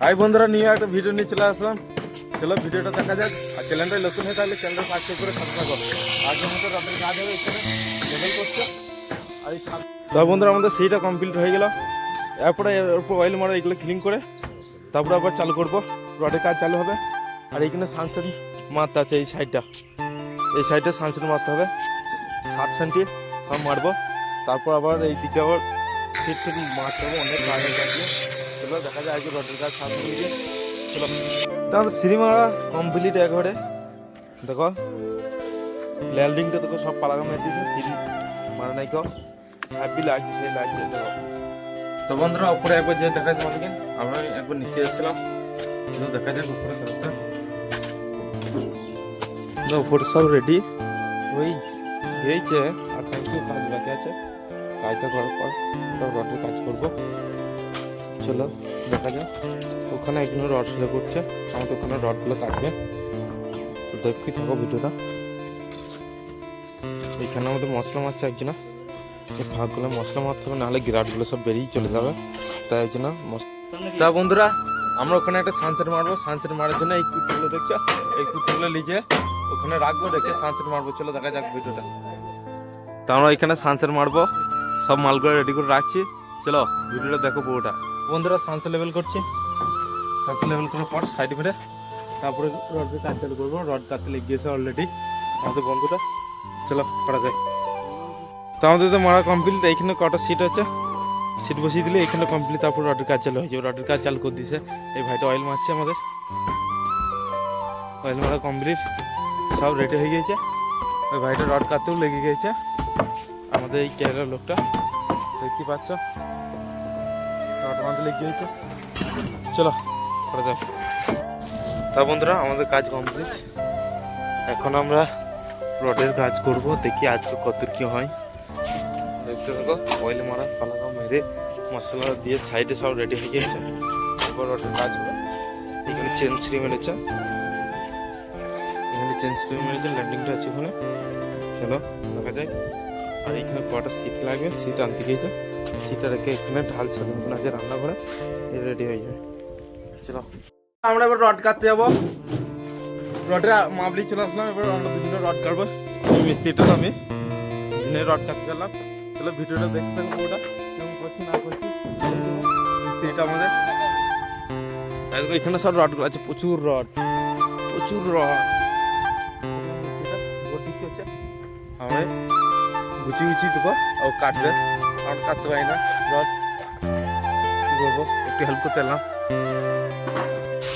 High বন্ধুরা, নিয়ে একটা ভিডিও নিয়ে চলে আসলাম। চলো ভিডিওটা দেখা যাক। আর চ্যানেলটা নতুন হয়ে তাহলে চ্যানেলটা সাবস্ক্রাইব করে সাবস্ক্রাইব করো আগের মতো রাতের কাজ হবে, এখানে করছে। আর এই তো বন্ধুরা, আমাদের সেইটা কমপ্লিট হয়ে গেল। এরপরে এর উপর অয়েল মারা, এগুলো ক্লিন করে। তারপরে আবার চালু করব। রডের কাজ চালু হবে। আর এইখানে সানসেট মারতে আছে এই সাইডটা এই সাইডটা সানসেট মারতে হবে। ষাট সেন্টি সব মারবো। তারপর আবার এই দিকে আবার সিট ফিট মারতে হবে, অনেক কাজ চলো দেখা যায় আজকে রডের কাজ সামনে সিনেমারা কমপ্লিট একবারে। দেখো ল্যান্ডিংটা দেখো, সব পালাগা মেরে দিয়েছে, সিঁড়ি মারা নাই কেউ। হ্যাপি লাগছে, সেই লাগছে, দেখো। তো বন্ধুরা, উপরে একবার যে দেখা যাচ্ছে আমাদেরকে আমরা একবার নিচে এসেছিলাম। কিন্তু দেখা যাক উপরে তো উপরে সব রেডি ওই হয়েছে আর থ্যাংক ইউ কাজ বাকি আছে। কাজটা করার পর ওটা রডের কাজ করব। চলো, দেখা যাক। ওখানে একজন রড সেলাই করছে। আমাদের ওখানে রডগুলো কাটবে। তো দেখবি থাকো ভিডিওটা। এখানে আমাদের মশলা মারছে একজনা। এই ফাঁকগুলো মশলা মারতে হবে, নাহলে গ্রাটগুলো সব বেরিয়ে চলে যাবে। তাই একজনা তা বন্ধুরা, আমরা ওখানে একটা সানসেট মারবো। সানসেট মারার জন্য এই কুর্তিগুলো দেখছ? এই কুর্তিগুলো লিজে ওখানে রাখব, রেখে সানসেট মারবো। চলো, দেখা যাক ভিডিওটা। তা আমরা এখানে সানসেট মারবো। সব মালগুলো রেডি করে রাখছি। চলো, ভিডিওটা দেখো পুরোটা। বন্ধুরা সানসেট লেভেল করছি। সানসেট লেভেল করার পর সাইড মেরে তারপরে রডের কাজ চালু করব। রড কাটতে লেগে গিয়েছে অলরেডি আমাদের বন্ধুটা চলো, করা যায় তো আমাদের তো মারা কমপ্লিট এইখানে কটা সিট আছে? সিট বসিয়ে দিলে এখানে কমপ্লিট তারপর রডের কাজ চালু হয়ে যাবে। রডের কাজ চালু করে দিয়েছে। এই ভাইটা অয়েল মারছে আমাদের। অয়েল মারা কমপ্লিট সব রেডি হয়ে গিয়েছে। ওই ভাইটা রড কাটতেও লেগে গিয়েছে। আমাদের এই কেরালার লোকটা, দেখতে পাচ্ছ? লেগে গিয়েছে চলো করা যাক তা বন্ধুরা, আমাদের কাজ কমপ্লিট এখন আমরা রডের কাজ করব, দেখি আজকে কত কি হয়। দেখতে থাকো অয়েল মারা পালাগাও মেরে, মশলা দিয়ে সাইডে সব রেডি হয়ে গিয়েছে এবার রডের কাজ হবে। এখানে চেন শ্রি মেরেছে। এখানে চেন শ্রি মেরেছে ল্যান্ডিংটা আছে ওখানে। চলো, দেখা যায় আর এখানে কটা সিট লাগবে সিট আনতে গিয়েছে। সিটটা রেখে এখানে ঢাল সাজানো আছে রান্না করে রেডি হয়ে যাবে। চলো। আমরা এবার রড কাটতে যাব। রডের মাবলি চলে আসলাম, এবার আমরা দুজনে রড কাটবো। মিস্ত্রিটা আমি। দুজনে রড কাটতে গেলাম। চলো ভিডিওটা দেখতে থাকব ওটা কেমন করছি, না করছি মিস্ত্রিটা আমাদের। এখানে সব রডগুলো আছে, প্রচুর রড প্রচুর রড। আমরা গুছিয়ে গুছিয়ে দেবো, ও কাটবে। আর কাটতে পারি না। রড কি করব? একটু হেল্প করতে এলাম।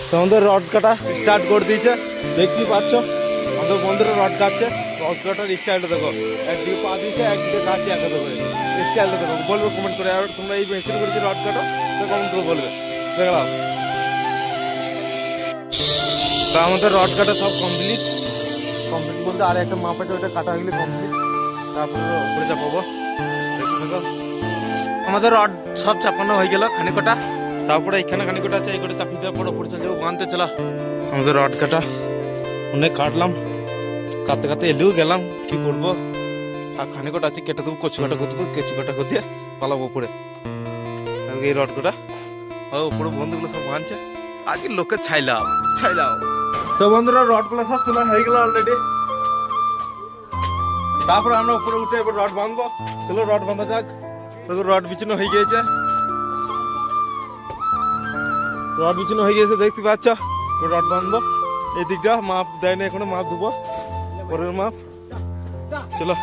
তো আমাদের রড কাটা স্টার্ট করে দিয়েছে। দেখতেই পাচ্ছ, আমাদের বন্ধুরা রড কাটছে। রড কাটার স্টাইলটা দেখো। একদিকে পা দিয়েছে, একদিকে কাটছে একা দেবো স্টাইলটা দেখো। বলবে কমেন্ট করে। আর তোমরা এই মেশিন করেছি রড কাটো, তো কমেন্ট করে বলবে। দেখলাম তো আমাদের রড কাটা সব কমপ্লিট কমপ্লিট বলতে আর একটা মাপাটা ওটা কাটা হয়ে গেলে কমপ্লিট তারপরে উপরে চাপাবো আমাদের রড সব চাপানো হয়ে গেল খানিকটা। তারপরে এখানে খানিকটা আছে, এই করে চাপিয়ে দেওয়ার পর উপরে চলে যাব বাঁধতে চলা। আমাদের রড কাটা অনেক কাটলাম। কাটতে কাটতে এলেও গেলাম, কি করব? আর খানিকটা আছে, কেটে দেবো কচু কাটা করে দেবো কেঁচু কাটা করে দিয়ে পালাবো উপরে। এই রড কটা। আর উপরে বন্ধুগুলো সব বাঁধছে। আজকে লোকে ছাইলাম ছাইলাম তো বন্ধুরা, রডগুলো সব তোলা হয়ে গেল অলরেডি তারপরে আমরা উপরে উঠে এবার রড বাঁধবো। চলো রড বাঁধা যাক। রড বিছানো হয়ে গিয়েছে। রড বিছানো হয়ে গিয়েছে দেখতে পাচ্ছ? এবার রড বাঁধবো। এই দিকটা মাপ দেয় না এখনও মাপ দেবো। পরের মাপ। চলো।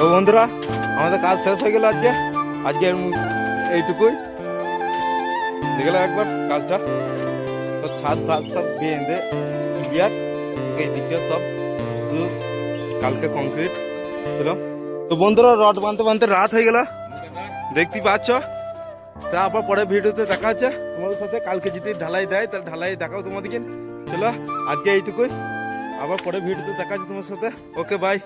তো বন্ধুরা, আমাদের কাজ শেষ হয়ে গেল আজকে। আজকে এইটুকুই। দেখলাম একবার কাজটা। সব ছাদ ফাদ সব বেঁধে ক্লিয়ার এই দিকটা সব শুধু কালকে কংক্রিট ছিল। তো বন্ধুরা, রড বাঁধতে বাঁধতে রাত হয়ে গেল। দেখতে পাচ্ছ? তারপর পরে ভিডিওতে দেখা হচ্ছে। তোমাদের সাথে কালকে যদি ঢালাই দেয়, তাহলে ঢালাই দেখাও তোমাদেরকে। চলো, আজকে এইটুকুই। আবার পরে ভিডিওতে দেখা হচ্ছে তোমার সাথে। Okay bye